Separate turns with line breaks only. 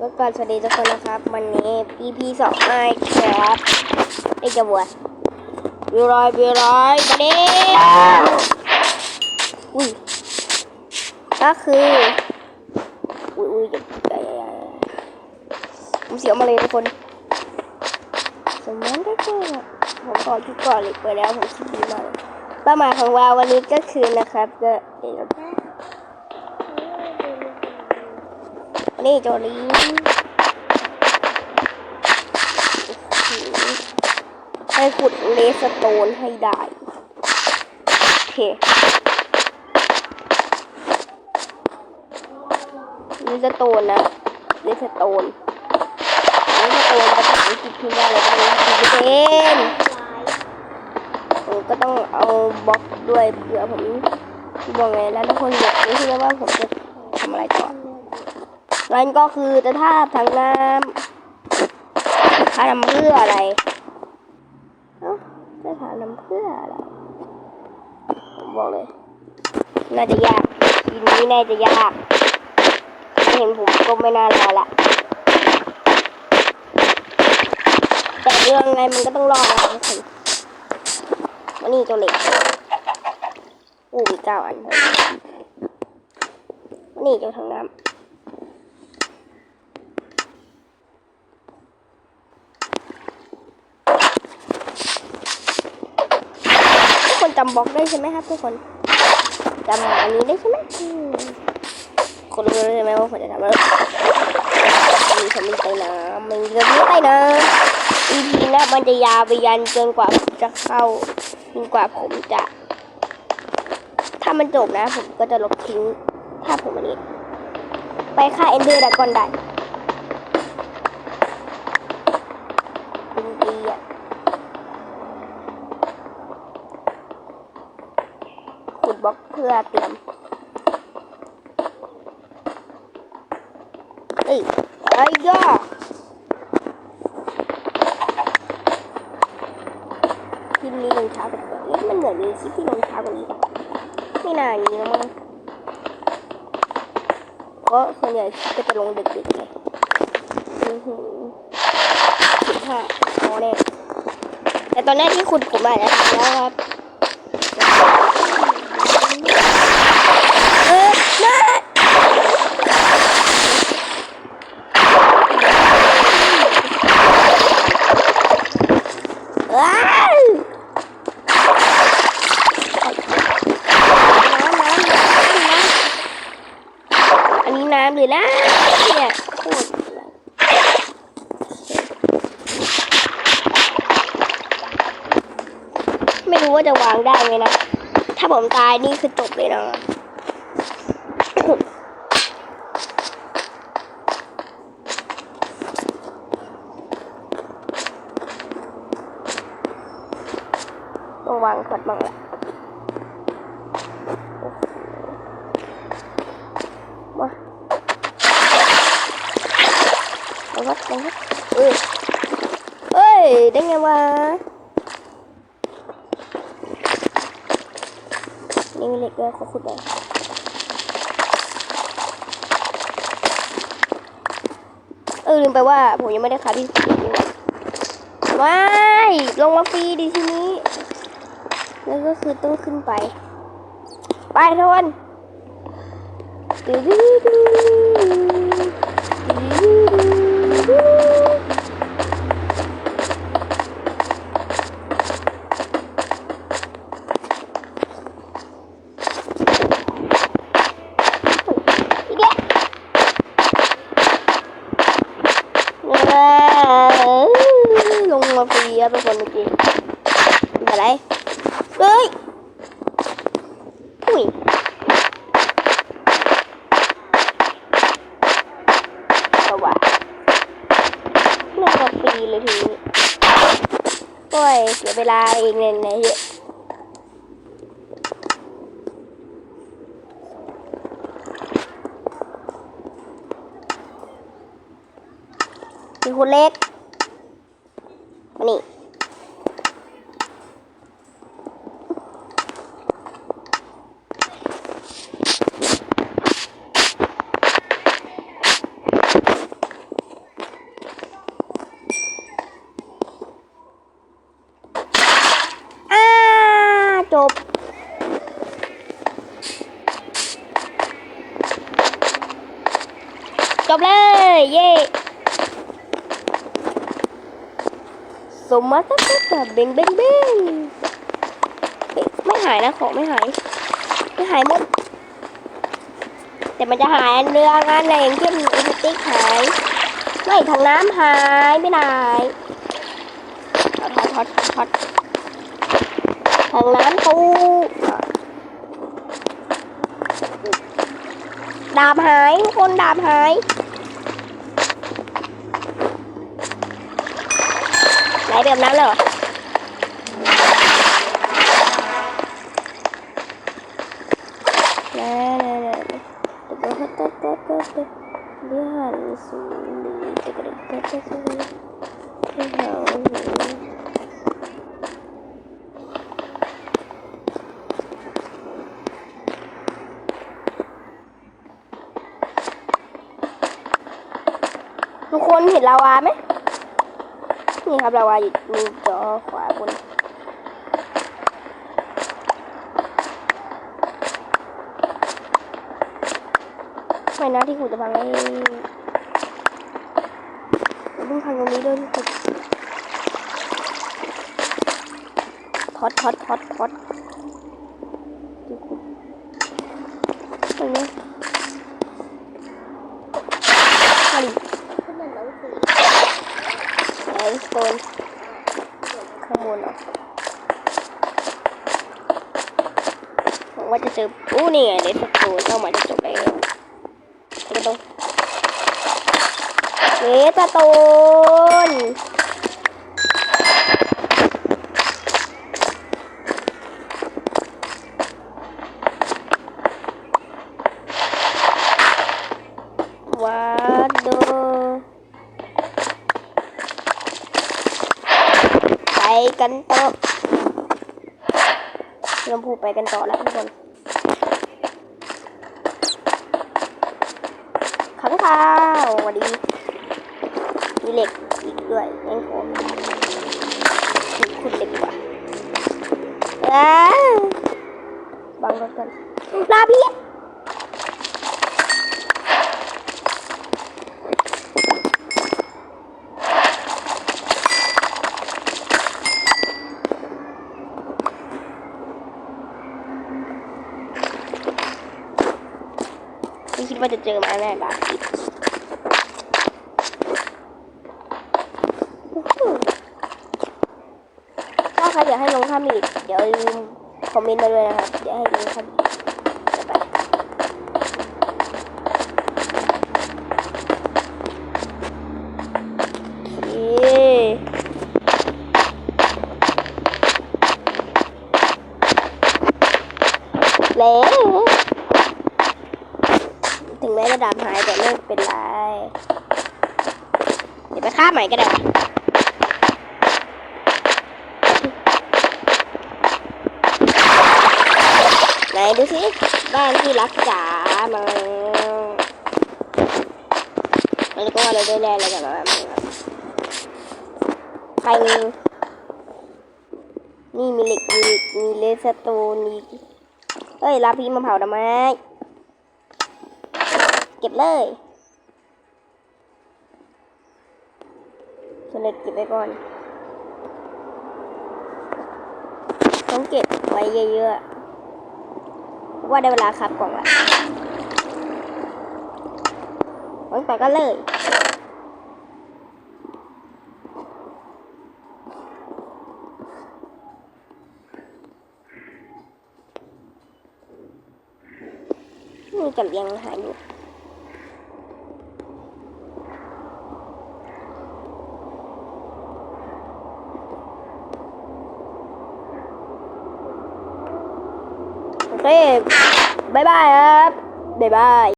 ก็ก่อนสวัสดีทุกคนนะครับ วันนี้ EP สองไอครับไอ้จะบวชวิวร้อยวิวร้อยมาเด้อุ้ยก็คืออุ้ยอุ้ยจะจะจะผมเสียวมาเลยทุกคนสมมติได้แค่ผมก่อนที่ก่อนเลยไปแล้วผมคิดดีมากเลยเป้าหมายของเราวันนี้ก็คือนะครับก็เดี๋ยว นี่โจลิงให้ขุดเลสโตนให้ได้โอเคเลสโตนนะเลสโตนเลสโตนภาษาอังกฤษพิมพ์ว่าอะไรก็ไม่รู้ดิเนผมก็ต้องเอาบล็อกด้วยเผื่อผมบอกไงแล้วทุกคนอยากรู้ใช่ไหมว่าผมจะทำอะไรต่อน นก็คือจะท่าบทางน้ำท่าน้ำเพื่ออะไรเอ้าจะถาน้ำเพื่ออะไรผมบอกเลย น่าจะยากทีนี้น่าจะยากเห็นผมก็ไม่น่ารอละแต่เรื่องไงมันก็ต้องรอนะสิวันนี้ตัวเล็กอู้มีเก้าอันวันนี้เจ้าทางน้ำ ทุกคน จำบล็อกได้ใช่ไหมครับทุกคนจำอันนี้ได้ใช่ไหมอืมคนรู้ใช่ไหมว่าผมจะทำอะไรมีฉันมีใต้น้ำมีเรือใต้น้ำ EP นะมันจะยาวไปยันจนกว่าผมจะเข้าจนกว่าผมจะ ถ้ามันจบนะ ผมก็จะลบทิ้ง ถ้าผมอันนี้ ไปฆ่าเอนเดอร์ดากอนได้เป็นดีอะ ขุด บล็อกเพื่อเตรียมเอ้ยไอ้ย่าคลิปนี้ลงช้ากว่าเดิมเอ๊ะมันเหมือนมีคลิปที่ลงช้ากว่านี้ไม่น่าอย่างนี้นะมั้งเพราะส่วนใหญ่ก็จะลงดึกๆไงอือหือสิบห้าพอแน่แต่ตอนแรกที่ขุดผมอาจจะทำแล้วครับ เออนะว้าวน้ำน้ำน้ำน้ำอันนี้น้ำหรือน้ำเนี่ยโคตรไม่ รู้ว่าจะวางได้ไหมนะ ถ้าผมตายนี่คือจบเลยนะต้องวางขวดบ้างแหละมาเอาวัดเอาวัดเอ้ยเอ้ย ได้ไงวะ มีเหล็กด้วยขอขุดหน่อยเออลืมไปว่าผมยังไม่ได้คาที่ขุดเลยว้ายลงมาฟรีดิทีนี้ แล้วก็คือต้องขึ้นไป ไปทุกคนดูดูดูดูดูอีเดียว้าวล งมาฟรีคนเมื่อกี้ไม่เป็นไรเฮ้ยอุ้ยสว่างลงมาฟรีเลยทีนี้โอ้ยเสียเวลาเองเนี่ยนี่ยเหี้ยมีคนเล็ก มานี่ จบ จบเลย เย่สมมาตั้งแต่เบงเบงเบงเอ๊ะไม่หายนะของไม่หาย ไม่หายหมดแต่มันจะหายเรื่องอันอะไรอย่างเช่นอินติกหาย ไม่ทางน้ำหายไม่ได้ทอดทอดทอดทอดทางน้ำตูอ่ดาบหายทุกคนดาบหาย ไหนแบบนั้นเหรอแน่แน่แน่เดี๋ยวก็ตัดตัดตัดตัดเบียวหันสูงดีเดี๋ยวก็ตัดตัดตัดตัดเบียวหันสูงทุกคนเห็นลาวาไหม นี่ครับลาวาอยู่มีจอขวาบนไม่นะที่กูจะพังไอ้อย่าเพิ่งพังตรงนี้ด้วยที่กูท็อตท็อตท็อตท็อตที่กูตรงนี้มาดิ บนข้างบนเหรอหวังว่าจะเจออู้นี่ไงเดสโตนเข้ามาจะจบแล้วกระโดดเกตาตูนวัดโดไป กันต่อลำพูไปกันต่อแล้วทุกคนขังข้าวสวัสดีมีเหล็กอีกด้วยงั้นผมขุดเหล็กดีกว่าอ้าวบังรถกันลาพี่ คิดว่าจะเจอมาแน่ลาพี่ถ้าใครอยากให้ลงทำอีก เดี๋ยวลืมคอมเมนต์มาด้วยนะครับ เดี๋ยวให้ลงทำอีกบ๊ายบายโอเคแล้วถึงแม้จะ ดาบหายแต่ไม่เป็นไร เดี๋ยวไปฆ่าใหม่ก็ได้วไหนดูสิบ้านที่รักจ๋ามาแล้วก็อะไรด้วยแน่เลยกันนะใครนี่มีเหล็กมีมีเลสโตนมีเอ้ยลาพีมาเผาทำไม เก็บเลยส่วนเล็กเก็บไว้ก่อนต้องเก็บไว้เยอะๆว่าได้เวลาครับกล่องละตั้งแต่ก็เลยนี่จับยังหายอยู่ โอ